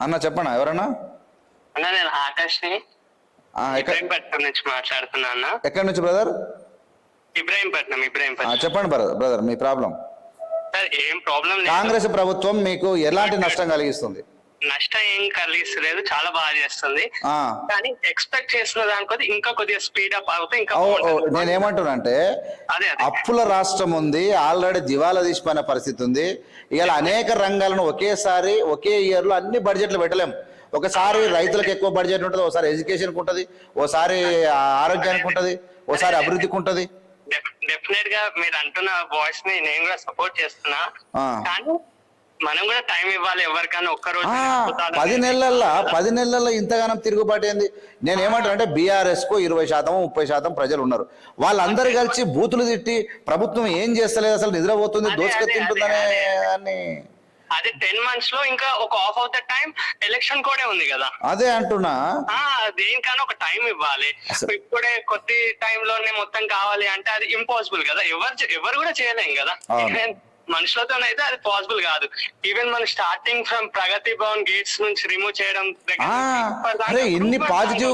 అన్న చెప్పండి ఎవరన్నా? అన్న నేను ఆకాష్ని ఆ, ఎక్క- ఇబ్రాహీంపట్నం నుంచి మాట్లాడుతున్నా అన్న. ఎక్కడి నుంచి బ్రదర్? ఇబ్రాహీంపట్నం ఇబ్రాహీంపట్నం. చెప్పండి బ్రదర్ బ్రదర్ మీ ప్రాబ్లం. సార్ ఏం ప్రాబ్లం కాంగ్రెస్ ప్రభుత్వం మీకు ఎలాంటి నష్టం కలిగిస్తుంది? నష్టం ఏం కలిగిస్తలేదు చాలా బాగా చేస్తుంది. కానీ ఎక్స్పెక్ట్ చేసిన దానికొద్ది ఇంకా కొద్దిగా స్పీడ్ అప్ అవుతే ఇంకా ఓ, ఓ, బాగుంటుంది. నేను ఏమంటున్నానంటే అదే అదే. అప్పుల రాష్ట్రం ఉంది ఆల్రెడీ దివాలా తీసిపోయిన పరిస్థితి ఉంది. ఇవాళ అనేక రంగాలను ఒకేసారి ఒకే ఇయర్లో అన్ని బడ్జెట్లు పెట్టలేం. ఒకసారి రైతులకు ఎక్కువ బడ్జెట్ ఉంటుంది ఒకసారి ఎడ్యుకేషన్కి ఉంటుంది ఓసారి ఆరోగ్యానికి ఉంటుంది ఓసారి అభివృద్ధికి ఉంటుంది. డెఫినెట్గా మీరు అంటున్న వాయిస్ని నేను కూడా సపోర్ట్ చేస్తున్నా. కానీ మనం కూడా టైం ఇవ్వాలి ఎవరికైనా ఒక్క రోజు ఆ, పది నెలల్లో పది నెలల్లో ఇంతగానం తిరుగుబాటు ఏంది? నేను ఏమంటాను అంటే బీఆర్ఎస్కు ఇరవై శాతం ముప్పై శాతం ప్రజలు ఉన్నారు. వాళ్ళందరూ కలిసి బూతులు తిట్టి ప్రభుత్వం ఏం చేస్తలేదు అసలు నిద్రపోతుంది అదే, దోసుక అదే, తింటుందనే అదే, అదే. అని అదే టెన్ మంత్స్లో ఇంకా ఒక half of the time election కూడా ఉంది కదా. అదే అంటున్నా. ఆ దేనికైనా ఒక టైం ఇవ్వాలి. ఇప్పుడే కొద్ది టైంలోనే మొత్తం కావాలి అంటే అది ఇంపాసిబుల్ కదా. ఎవరు ఎవరు కూడా చేయలేం కదా. మనుషులతోనైతే అది పాసిబుల్ కాదు. ఈవెన్ మన starting from Pragathi Bhavan gates నుంచి రిమూవ్ చేయడం అరే ఇన్ని improvement పాజిటివ్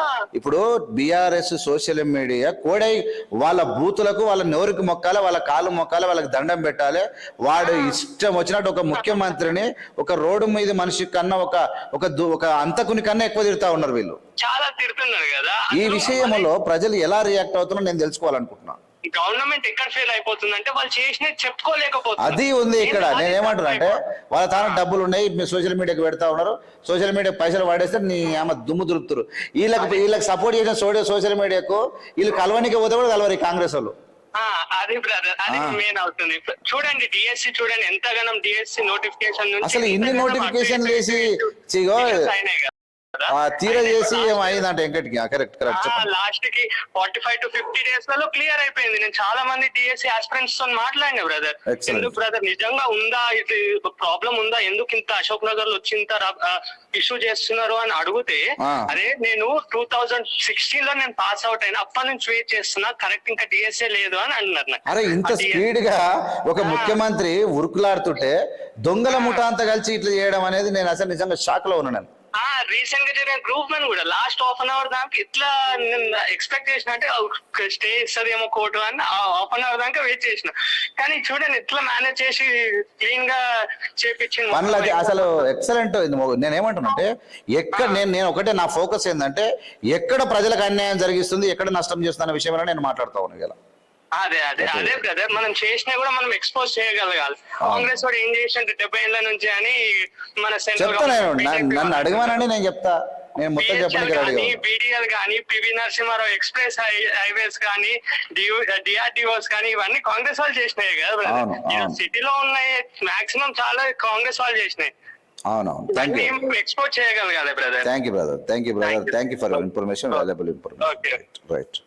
ఆ. ఇప్పుడు బీఆర్ఎస్ సోషల్ మీడియా కోడై వాళ్ళ బూతులకు వాళ్ళ నోరుకి మొక్కాలి వాళ్ళ కాలు మొక్కాలి వాళ్ళకి దండం పెట్టాలి? వాడు ఇష్టం వచ్చినట్టు ఒక ముఖ్యమంత్రిని ఒక రోడ్డు మీద మనిషి కన్నా ఒక ఒక ఒక అంతకుని కన్నా ఎక్కువ తిడతా ఉన్నారు వీళ్ళు. చాలా తిడుతున్నారు కదా. ఈ విషయంలో ప్రజలు ఎలా రియాక్ట్ అవుతున్నారో నేను తెలుసుకోవాలనుకుంటున్నా. గవర్నమెంట్ ఎక్కడ ఫెయిల్ అయిపోతుంది అంటే వాళ్ళు చేసినది చెప్పుకోలేకపోతుంది అది ఉంది ఇక్కడ. నేను ఏమంటున్నా అంటే వాళ్ళ తాను డబ్బులు ఉన్నాయి మీరు సోషల్ మీడియాకి పెడతా ఉన్నారు. సోషల్ మీడియా పైసలు వాడేస్తే నీ ఆమె దుమ్ము దులుపుతారు. వీళ్ళకి వీళ్ళకి సపోర్ట్ చేసిన సోడియో సోషల్ మీడియాకు వీళ్ళు కలవనికి పోతే కూడా కలవరు కాంగ్రెస్ వాళ్ళు. అది బ్రదర్ అది. మెయిన్ అవుతుంది. చూడండి డిఎస్సి చూడండి ఎంతగానం డిఎస్సి నోటిఫికేషన్ నుంచి అసలు ఇన్ని నోటిఫికేషన్ చేసి తీర చేసి అయితే ఏమో అయిందంట వెంకటికి కరెక్ట్ కరెక్ట్ లాస్ట్కి ఫార్టీ ఫైవ్ టు ఫిఫ్టీ డేస్లలో క్లియర్ అయిపోయింది. నేను చాలా మంది డిఎస్సి ఆస్పిరెంట్స్తో మాట్లాడినా బ్రదర్. ఎందుకు బ్రదర్ నిజంగా ఉందా? ఇది ప్రాబ్లం ఉందా? ఎందుకు ఇంత అశోక్ నగర్లో వచ్చి ఇంత ఇష్యూ చేస్తున్నారు అని అడిగితే. అదే నేను టూ థౌజండ్ సిక్స్టీన్లో నేను పాస్ అవుట్ అయినా అప్పటి నుంచి వెయిట్ చేస్తున్నా కరెక్ట్ ఇంకా డిఎస్ఏ లేదు అని అన్నారు. అరే ఇంత స్పీడ్గా ఒక ముఖ్యమంత్రి ఉరుకులాడుతుంటే దొంగల ముఠ అంతా కలిసి ఇట్లా చేయడం అనేది నేను అసలు నిజంగా షాక్లో ఉన్నాను రీసెంట్గా జరిగిన గ్రూప్ మెన్ కూడా లాస్ట్ హాఫ్ అన్ అవర్ దాకా ఇట్లా నేను ఎక్స్పెక్ట్ చేసిన అంటే స్టే ఇస్తుందేమో కోర్టు అని హాఫ్ అన్ అవర్ దాకా వెయిట్ చేసిన. కానీ చూడండి ఇట్లా మేనేజ్ చేసి క్లీన్గా చేపించింది అసలు ఎక్సలెంట్ నేను ఏమంటున్నా అంటే ఎక్కడ నేను నేను ఒకటే నా ఫోకస్ ఏంటంటే ఎక్కడ ప్రజలకు అన్యాయం జరిగిస్తుంది ఎక్కడ నష్టం చేస్తున్న విషయంలో నేను మాట్లాడుతా ఉన్నాను ఇలా అదే అదే అదే బ్రదర్ మనం చేసినా కూడా మనం ఎక్స్పోజ్ చేయగలగాలి. కాంగ్రెస్ వాడు ఏం చేసిండు? డెబ్బై ఏళ్ళ నుంచి అని మన central చెప్తా నేను. నన్ను- అడగమనండి నేను చెప్తా. నేను మొత్తం BHL చెప్పడానికి రెడీ కానీ బీడీఎల్ కానీ పివి నరసింహారావు ఎక్స్ప్రెస్ హైవేస్ కానీ డిఆర్డిఓస్ కానీ ఇవన్నీ కాంగ్రెస్ వాళ్ళు చేసినాయి కదా. సిటీలో ఉన్నాయి. మాక్సిమం చాలా కాంగ్రెస్ వాళ్ళు చేసినాయి. అవునవును. థ్యాంక్ యూ ఇవన్నీ ఎక్స్పోర్ట్ చేయగలగాలి brother thank you brother thank you brother. Thank you for information valuable information. Right